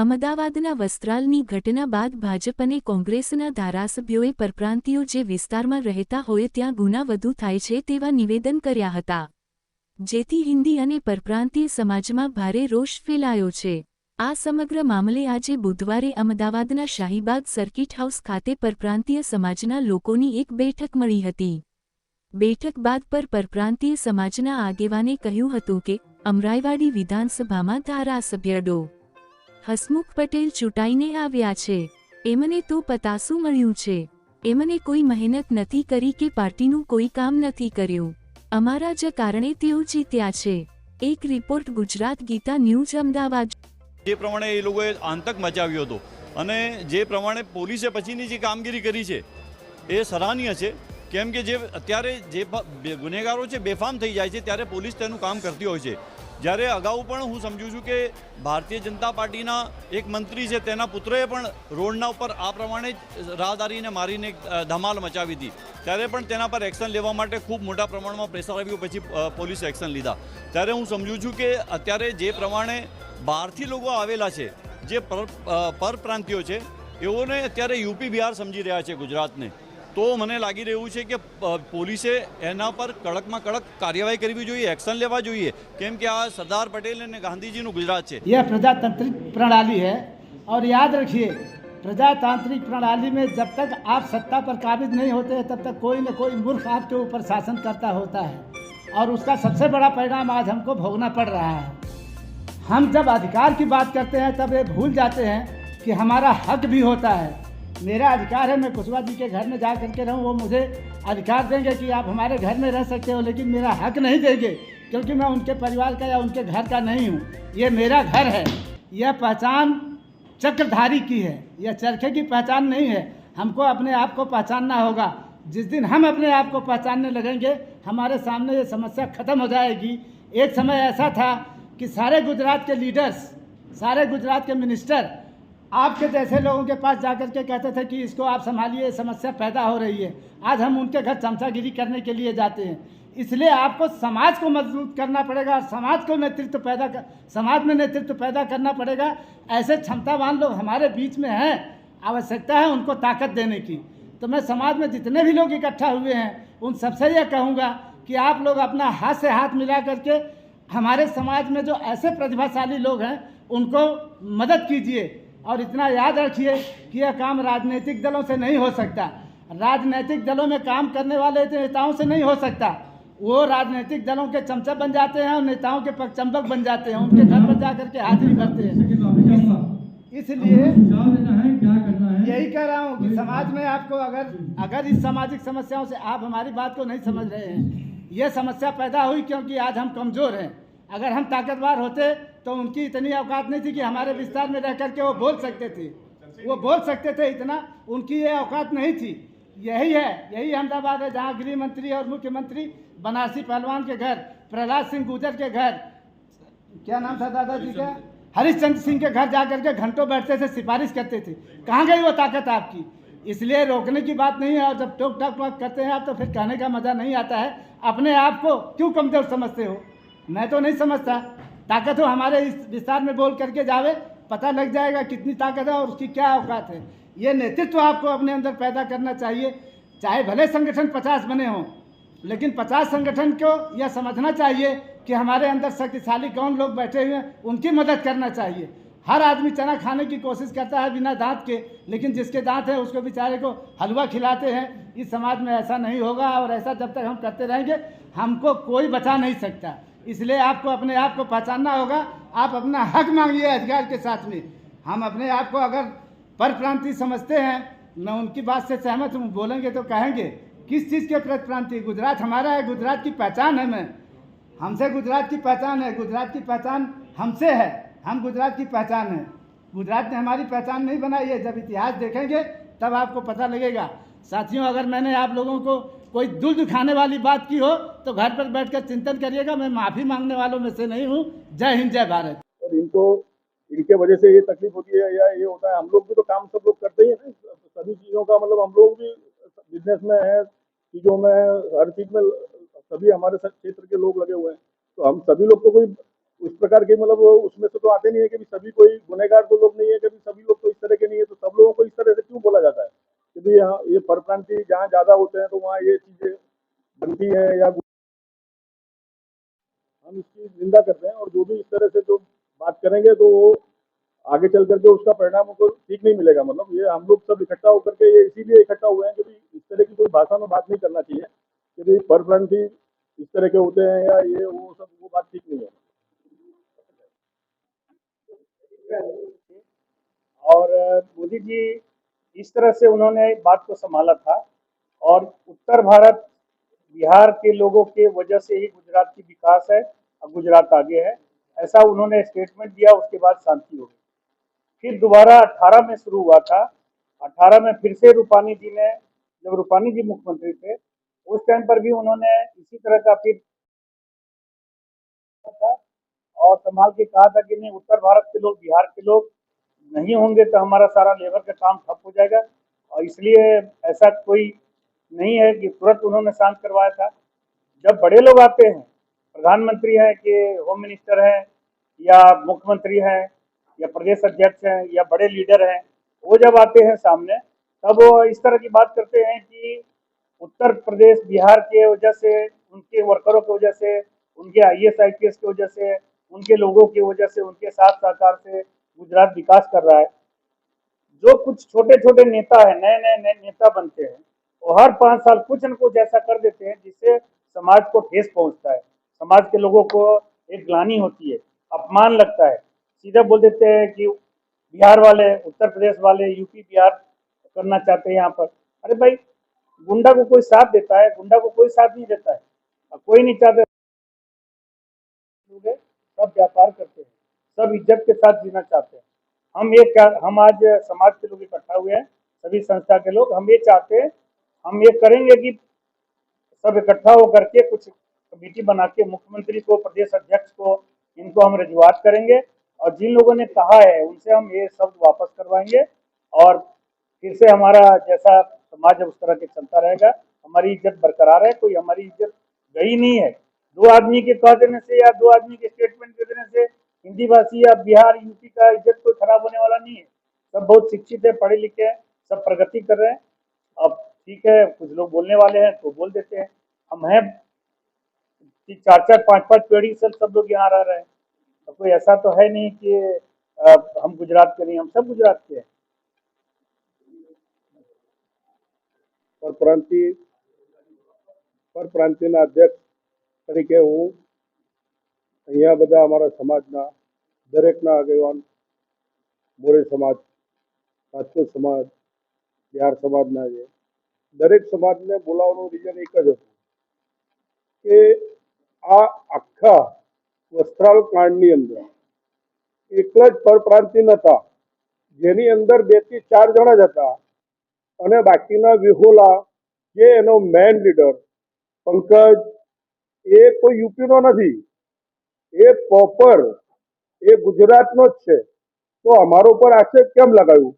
અમદાવાદના વસ્ત્રાલની ઘટના બાદ ભાજપ અને કોંગ્રેસના ધારાસભ્યોએ પરપ્રાંતિયો જે વિસ્તારમાં રહેતા હોય ત્યાં ગુના વધુ થાય છે તેવા નિવેદન કર્યા હતા જેથી હિન્દી અને પરપ્રાંતીય સમાજમાં ભારે રોષ ફેલાયો છે આ સમગ્ર મામલે આજે બુધવારે અમદાવાદના શાહીબાગ સર્કિટ હાઉસ ખાતે પરપ્રાંતીય સમાજના લોકોની એક બેઠક મળી હતી બેઠક બાદ પર પરપ્રાંતીય સમાજના આગેવાને કહ્યું હતું કે અમરાઈવાડી વિધાનસભામાં ધારાસભ્ય ડો હસમુખ પટેલ ચૂંટાઈને આવ્યા છે એમને તો પતાસું મળ્યું છે એમને કોઈ મહેનત નથી કરી કે પાર્ટીનું કોઈ કામ નથી કર્યું અમારા જ કારણે તેઓ જીત્યા છે એક રિપોર્ટ ગુજરાત ગીતા ન્યૂઝ અમદાવાદ જે પ્રમાણે એ લોકોએ આંતક મચાવ્યો હતો અને જે પ્રમાણે પોલીસે પછીની જે કામગીરી કરી છે એ સરાહનીય છે કેમ કે જે અત્યારે જે ગુનેગારો છે બેફામ થઈ જાય છે ત્યારે પોલીસ તેનું કામ કરતી હોય છે જ્યારે અગાઉ પણ હું સમજું છું કે ભારતીય જનતા પાર્ટીના એક મંત્રી છે તેના પુત્રએ પણ રોડના ઉપર આ પ્રમાણે જ રાહદારીને મારીને ધમાલ મચાવી હતી ત્યારે પણ તેના પર એક્શન લેવા માટે ખૂબ મોટા પ્રમાણમાં પ્રેશર આવ્યું પછી પોલીસે એક્શન લીધા ત્યારે હું સમજુ છું કે અત્યારે જે પ્રમાણે બહારથી લોકો આવેલા છે જે પરપ્રાંતિયો છે એઓને અત્યારે યુપી બિહાર સમજી રહ્યા છે ગુજરાતને તો મને લાગી રહ્યું છે કે પોલીસ એના પર કડકમાં કડક કાર્યવાહી કરવી જોઈએ એક્શન લેવા જોઈએ કેમ કે આ સરદાર પટેલ અને ગાંધીજીનો ગુજરાત છે યે પ્રજાતંત્રિક પ્રણાલી છે અને યાદ रखिए પ્રજાતંત્રિક પ્રણાલીમાં જબ તક આપ સત્તા પર કાબૂદ ન હોતે ત્યાં સુધી કોઈ ને કોઈ મુર્ખ આપ કે ઉપર શાસન કરતા હોય છે અને uska સબસે બડા પરિણામ આજ हमको ભોગના પડ રહા હૈ હમ જબ અધિકાર કી બાત કરતે હૈ તબ એ ભૂલ જાતે હૈ કે હમારા હક ભી હોતા હૈ मेरा अधिकार है मैं कुशवा जी के घर में जा करके रहूँ वो मुझे अधिकार देंगे कि आप हमारे घर में रह सकते हो लेकिन मेरा हक नहीं देंगे क्योंकि मैं उनके परिवार का या उनके घर का नहीं हूँ ये मेरा घर है यह पहचान चक्रधारी की है यह चरखे की पहचान नहीं है हमको अपने आप को पहचानना होगा जिस दिन हम अपने आप को पहचानने लगेंगे हमारे सामने ये समस्या ख़त्म हो जाएगी एक समय ऐसा था कि सारे गुजरात के लीडर्स सारे गुजरात के मिनिस्टर आपके जैसे लोगों के पास जाकर के कहते थे कि इसको आप संभालिए समस्या पैदा हो रही है आज हम उनके घर चमचागिरी करने के लिए जाते हैं इसलिए आपको समाज को मजबूत करना पड़ेगा समाज को नेतृत्व पैदा कर समाज में नेतृत्व पैदा करना पड़ेगा ऐसे क्षमतावान लोग हमारे बीच में हैं आवश्यकता है उनको ताकत देने की तो मैं समाज में जितने भी लोग इकट्ठा हुए हैं उन सबसे यह कहूँगा कि आप लोग अपना हाथ से हाथ मिला करके हमारे समाज में जो ऐसे प्रतिभाशाली लोग हैं उनको मदद कीजिए और इतना याद रखिए कि यह काम राजनीतिक दलों से नहीं हो सकता राजनीतिक दलों में काम करने वाले नेताओं से नहीं हो सकता वो राजनीतिक दलों के चमचा बन जाते हैं और नेताओं के चंबक बन जाते हैं उनके घर पर जाकर के हाजिरी भरते हैं इसलिए यही कह रहा हूँ कि समाज में आपको अगर अगर इस सामाजिक समस्याओं से आप हमारी बात को नहीं समझ रहे हैं ये समस्या पैदा हुई क्योंकि आज हम कमज़ोर हैं अगर हम ताकतवर होते तो उनकी इतनी औकात नहीं थी कि हमारे विस्तार में रह करके वो बोल सकते थे वो बोल सकते थे इतना उनकी ये औकात नहीं थी यही है यही अहमदाबाद है जहाँ गृह मंत्री और मुख्यमंत्री बनारसी पहलवान के घर प्रहलाद सिंह गुजर के घर क्या नाम था दादाजी का हरिश्चंद्र सिंह के घर जा के घंटों बैठते थे सिफारिश करते थे कहाँ गई वो ताकत आपकी इसलिए रोकने की बात नहीं है और जब टोक टाक टॉक करते हैं आप तो फिर कहने का मज़ा नहीं आता है अपने आप को क्यों कमज़ोर समझते हो मैं तो नहीं समझता ताकत हो हमारे इस विस्तार में बोल करके जावे पता लग जाएगा कितनी ताकत है और उसकी क्या औकात है ये नेतृत्व आपको अपने अंदर पैदा करना चाहिए चाहे भले संगठन पचास बने हों लेकिन पचास संगठन को यह समझना चाहिए कि हमारे अंदर शक्तिशाली कौन लोग बैठे हुए हैं उनकी मदद करना चाहिए हर आदमी चना खाने की कोशिश करता है बिना दांत के लेकिन जिसके दांत है उसको बेचारे को हलवा खिलाते हैं इस समाज में ऐसा नहीं होगा और ऐसा जब तक हम करते रहेंगे हमको कोई बचा नहीं सकता इसलिए आपको अपने आप को पहचानना होगा आप अपना हक मांगिए अधिकार के साथ में हम अपने आप को अगर पर प्रांति समझते हैं मैं उनकी बात से सहमत हूँ बोलेंगे तो कहेंगे किस चीज़ के प्रति प्रांति गुजरात हमारा है गुजरात की पहचान है मैं हमसे गुजरात की पहचान है गुजरात की पहचान हमसे है हम गुजरात की पहचान है गुजरात ने हमारी पहचान नहीं बनाई है जब इतिहास देखेंगे तब आपको पता लगेगा साथियों अगर मैंने आप लोगों को कोई दुल दुखाने वाली बात की हो तो घर पर बैठ कर चिंतन करिएगा मैं माफ़ी मांगने वालों में से नहीं हूँ जय हिंद जय भारत और इनको इनके वजह से ये तकलीफ होती है या ये होता है हम लोग भी तो काम सब लोग करते ही हैं सभी चीज़ों का मतलब हम लोग भी बिजनेस में है चीज़ों में हर चीज़ में सभी हमारे क्षेत्र के लोग लगे हुए हैं तो हम सभी लोग तो कोई उस प्रकार के मतलब उसमें से तो आते नहीं है कि सभी कोई गुनहगार तो लोग नहीं है कभी सभी लोग तो इस तरह के नहीं है तो सब लोगों को इस तरह से क्यों बोला जाता है क्योंकि यहाँ ये परप्रांति जहाँ ज्यादा होते हैं तो वहाँ ये चीजें बनती हैं या हम इसकी निंदा करते हैं और जो भी इस तरह से जो बात करेंगे तो वो आगे चल करके उसका परिणाम उनको ठीक नहीं मिलेगा मतलब ये हम लोग सब इकट्ठा होकर के ये इसीलिए इकट्ठा हुए हैं क्योंकि इस तरह की कोई भाषा में बात नहीं करना चाहिए क्योंकि परप्रांति इस तरह के होते हैं या ये वो सब वो बात ठीक नहीं है और मोदी जी इस तरह से उन्होंने बात को संभाला था और उत्तर भारत बिहार के लोगों के वजह से ही गुजरात की विकास है और गुजरात आगे है ऐसा उन्होंने स्टेटमेंट दिया उसके बाद शांति हो गई फिर दोबारा अट्ठारह में शुरू हुआ था अट्ठारह में फिर से रूपानी जी ने जब रूपानी जी मुख्यमंत्री थे उस टाइम पर भी उन्होंने इसी तरह का फिर था और संभाल के कहा था कि नहीं उत्तर भारत के लोग बिहार के लोग नहीं होंगे तो हमारा सारा लेबर का काम ठप हो जाएगा और इसलिए ऐसा कोई नहीं है कि तुरंत उन्होंने शांत करवाया था जब बड़े लोग आते हैं प्रधानमंत्री हैं कि होम मिनिस्टर हैं या मुख्यमंत्री हैं या प्रदेश अध्यक्ष हैं या बड़े लीडर हैं वो जब आते हैं सामने तब वो इस तरह की बात करते हैं कि उत्तर प्रदेश बिहार के वजह से उनके वर्करों की वजह से उनके I S I P S की वजह से उनके लोगों की वजह से उनके साथ सरकार से गुजरात विकास कर रहा है जो कुछ छोटे छोटे नेता है नए नए नए नेता बनते हैं वो हर पांच साल कुछ न कुछ ऐसा कर देते हैं जिससे समाज को ठेस पहुंचता है समाज के लोगों को एक ग्लानी होती है अपमान लगता है सीधा बोल देते हैं कि बिहार वाले उत्तर प्रदेश वाले यूपी बिहार करना चाहते हैं यहाँ पर अरे भाई गुंडा को कोई साथ देता है गुंडा को कोई साथ नहीं देता है कोई नहीं चाहता सब व्यापार करते सब इज्जत के साथ जीना चाहते हैं हम ये हम आज समाज के लोग इकट्ठा हुए हैं सभी संस्था के लोग हम ये चाहते हैं हम ये करेंगे कि सब इकट्ठा होकर के कुछ कमेटी बना के मुख्यमंत्री को प्रदेश अध्यक्ष को इनको हम रजुआत करेंगे और जिन लोगों ने कहा है उनसे हम ये शब्द वापस करवाएंगे और फिर से हमारा जैसा समाज उस तरह के चलता रहेगा हमारी इज्जत बरकरार है कोई हमारी इज्जत गई नहीं है दो आदमी के कह देने से या दो आदमी के स्टेटमेंट दे देने से हिंदी भाषी या बिहार यूपी का इज्जत कोई खराब होने वाला नहीं है सब बहुत शिक्षित है पढ़े लिखे हैं सब प्रगति कर रहे हैं अब ठीक है कुछ लोग बोलने वाले हैं तो बोल देते हैं हम हैं चार चार पांच पाँच पीढ़ी से सब लोग यहाँ रह रहे हैं तो कोई ऐसा तो है नहीं कि हम गुजरात के नहीं हम सब गुजरात के हैं प्रांति ना अध्यक्ष तरीके हूँ અહીંયા બધા અમારા સમાજના દરેકના આગેવાન મોરે સમાજ રાજપૂત સમાજ બિહાર સમાજના છે દરેક સમાજને બોલાવવાનું રીઝન એક જ હતું કે આ આખા વસ્ત્રાલ કાંડની અંદર એકલા જ પરપ્રાંતિ નહોતા જેની અંદર બે થી ચાર જણા જ હતા અને બાકીના વિહોલા જે એનો મેન લીડર પંકજ એ કોઈ યુપીનો નથી એ પ્રોપર એ ગુજરાતનો જ છે તો અમારો પર આક્ષેપ કેમ લગાવ્યું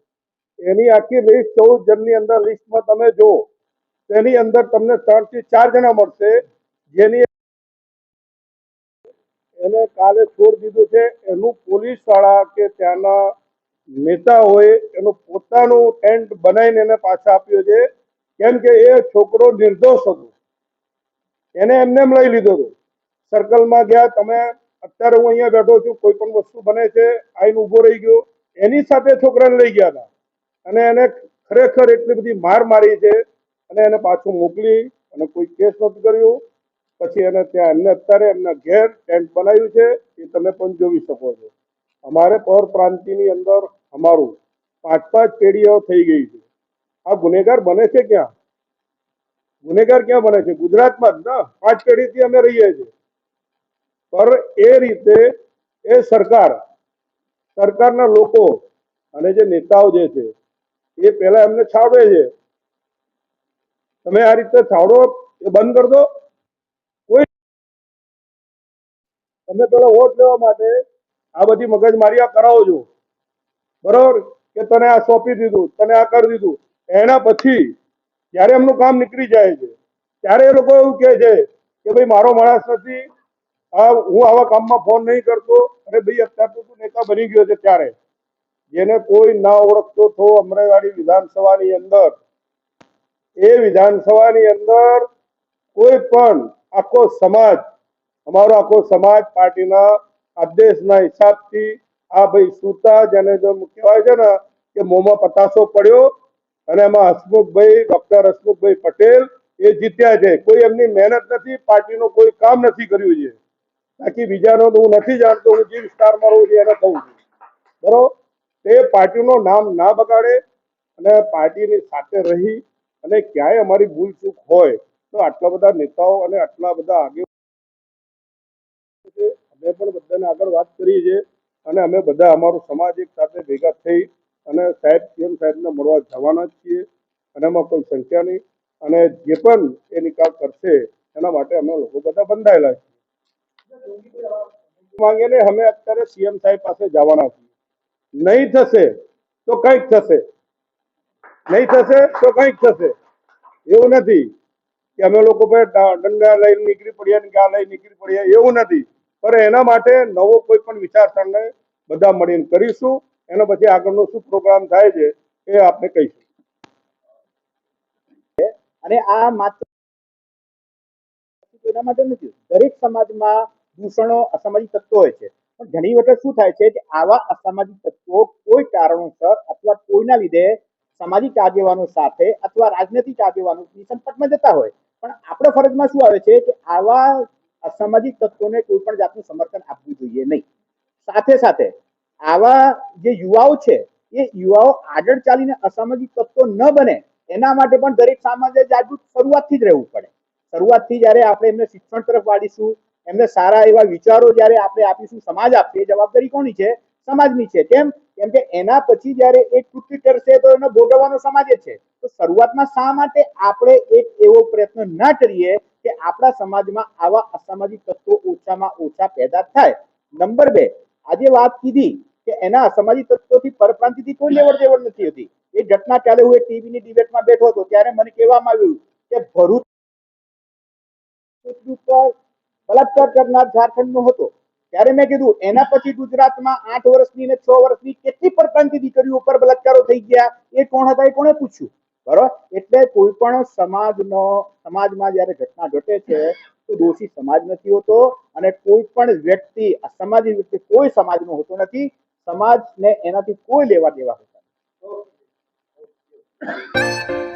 એની આખી લિસ્ટ ચૌદ જણની અંદર લિસ્ટમાં તમે જુઓ તેની અંદર તમને ત્રણ થી ચાર જણા મળશે જેની એને કાલે છોડ દીધું છે એનું પોલીસ શાળા કે ત્યાંના નેતાઓએ એનું પોતાનું ટેન્ટ બનાવીને એને પાછા આપ્યો છે કેમ કે એ છોકરો નિર્દોષ હતો એને એમને લઈ લીધો હતો સર્કલમાં ગયા તમે અત્યારે હું અહીંયા બેઠો છું કોઈ પણ વસ્તુ બને છે આઈને ઉભો રહી ગયો એની સાથે છોકરાને લઈ ગયા હતા અને એને ખરેખર એટલી બધી માર મારી છે અને એને પાછું મોકલી અને કોઈ કેસ નથી કર્યો પછી એને ત્યાં એમને અત્યારે એમના ઘેર ટેન્ટ બનાવ્યું છે એ તમે પણ જોઈ શકો છો અમારે પર પ્રાંતિની અંદર અમારું પાંચ પાંચ પેઢીઓ થઈ ગઈ છે આ ગુનેગાર બને છે ક્યાં ગુનેગાર ક્યાં બને છે ગુજરાતમાં જ ના પાંચ પેઢીથી અમે રહીએ છીએ પર એ રીતે એ સરકાર સરકારના લોકો અને જે નેતાઓ જે છે એ પહેલા એમને છાવડે છે તમે આ રીતે છાવડો બંધ કરી કોઈ તમે પેલા વોટ લેવા માટે આ બધી મગજ મગજમારીયા કરાવો છો બરોબર કે તને આ સોંપી દીધું તને આ કરી દીધું એના પછી જ્યારે એમનું કામ નીકળી જાય છે ત્યારે એ લોકો એવું કહે છે કે ભાઈ મારો માણસ નથી આ હું આવા કામમાં ફોન નહીં કરતો અને ભાઈ અત્યાર તું નેતા બની ગયો છે ત્યારે જેને કોઈ ના ઓળખતો થો અમરાવાડી વિધાનસભાની અંદર એ વિધાનસભાની અંદર કોઈ પણ આખો સમાજ અમારો આખો સમાજ પાર્ટીના આદેશના હિસાબથી આ ભાઈ સુતા જેને જો કહેવાય છે ને કે મોંમાં પતાસો પડ્યો અને એમાં હસમુખભાઈ ડોક્ટર હસમુખભાઈ પટેલ એ જીત્યા છે કોઈ એમની મહેનત નથી પાર્ટીનું કોઈ કામ નથી કર્યું છે બાકી બીજાનો તો હું નથી જાણતો હું જે વિસ્તારમાં રહું છું એને કહું છું બરોબર તે પાર્ટીનું નામ ના બગાડે અને પાર્ટીની સાથે રહી અને ક્યાંય અમારી ભૂલ ચૂક હોય તો આટલા બધા નેતાઓ અને આટલા બધા આગે અમે પણ બધાને આગળ વાત કરીએ છીએ અને અમે બધા અમારું સમાજ એક સાથે ભેગા થઈ અને સાહેબ પીએમ સાહેબને મળવા જવાના છીએ અને એમાં કોઈ સંખ્યા નહીં અને જે પણ એ નિકાલ કરશે એના માટે અમે લોકો બધા બંધાયેલા છીએ માંગે ને અત્યારે સીએમ સાહેબ પાસે જવાના છીએ નહીં થશે તો કંઈક થશે નહીં થશે તો કંઈક થશે એવું નથી કે અમે લોકો દંડા લઈને નીકળી પડ્યા ને ગા લઈને નીકળી પડ્યા એવું નથી પણ એના માટે નવો કોઈ પણ વિચારસરણે બધા મળીને કરીશું એનો પછી આગળનો શું પ્રોગ્રામ થાય છે એ આપણે કહીશું અને આ માત્ર એના માટે નથી દરેક સમાજમાં દૂષણો અસામાજિક તત્વો હોય છે પણ ઘણી વખત શું થાય છે કે આવા અસામાજિક તત્વો કોઈ કારણોસર અથવા કોઈના લીધે સામાજિક આગેવાનો સાથે અથવા રાજનૈતિક આગેવાનોની સંપર્કમાં જતા હોય પણ આપણા ફરજમાં શું આવે છે કે આવા અસામાજિક તત્વોને કોઈ પણ જાતનું સમર્થન આપવું જોઈએ નહીં સાથે સાથે આવા જે યુવાઓ છે એ યુવાઓ આગળ ચાલીને અસામાજિક તત્વો ન બને એના માટે પણ દરેક સમાજે જાગૃત શરૂઆતથી જ રહેવું પડે શરૂઆતથી જ્યારે આપણે એમને શિક્ષણ તરફ વાળીશું એમને સારા એવા વિચારો જ્યારે આપણે આપીશું સમાજ આપશે જવાબદારી કોની છે સમાજની છે કેમ કેમ કે એના પછી જ્યારે એ કૃત્ય કરશે તો એનો ભોગવવાનો સમાજ છે તો શરૂઆતમાં શા માટે આપણે એક એવો પ્રયત્ન ના કરીએ કે આપણા સમાજમાં આવા અસામાજિક તત્વો ઓછામાં ઓછા પેદા થાય નંબર બે આજે વાત કીધી કે એના અસામાજિક તત્વોથી પરપ્રાંતિથી કોઈ લેવડ દેવડ નથી હતી એ ઘટના ચાલે હું એ ટીવીની ડિબેટમાં બેઠો હતો ત્યારે મને કહેવામાં આવ્યું કે ભરૂચ બલાત્કાર કરનાર ઝારખંડનો હતો ત્યારે મેં કીધું એના પછી ગુજરાતમાં આઠ વર્ષની ને છ વર્ષની કેટલી પરપ્રાંતિ દીકરીઓ ઉપર બલાત્કારો થઈ ગયા એ કોણ હતા એ કોણે પૂછ્યું બરોબર એટલે કોઈ પણ સમાજનો સમાજમાં જ્યારે ઘટના ઘટે છે તો દોષી સમાજ નથી હોતો અને કોઈ પણ વ્યક્તિ અસામાજિક વ્યક્તિ કોઈ સમાજનો હોતો નથી સમાજને એનાથી કોઈ લેવા દેવા હોતા નથી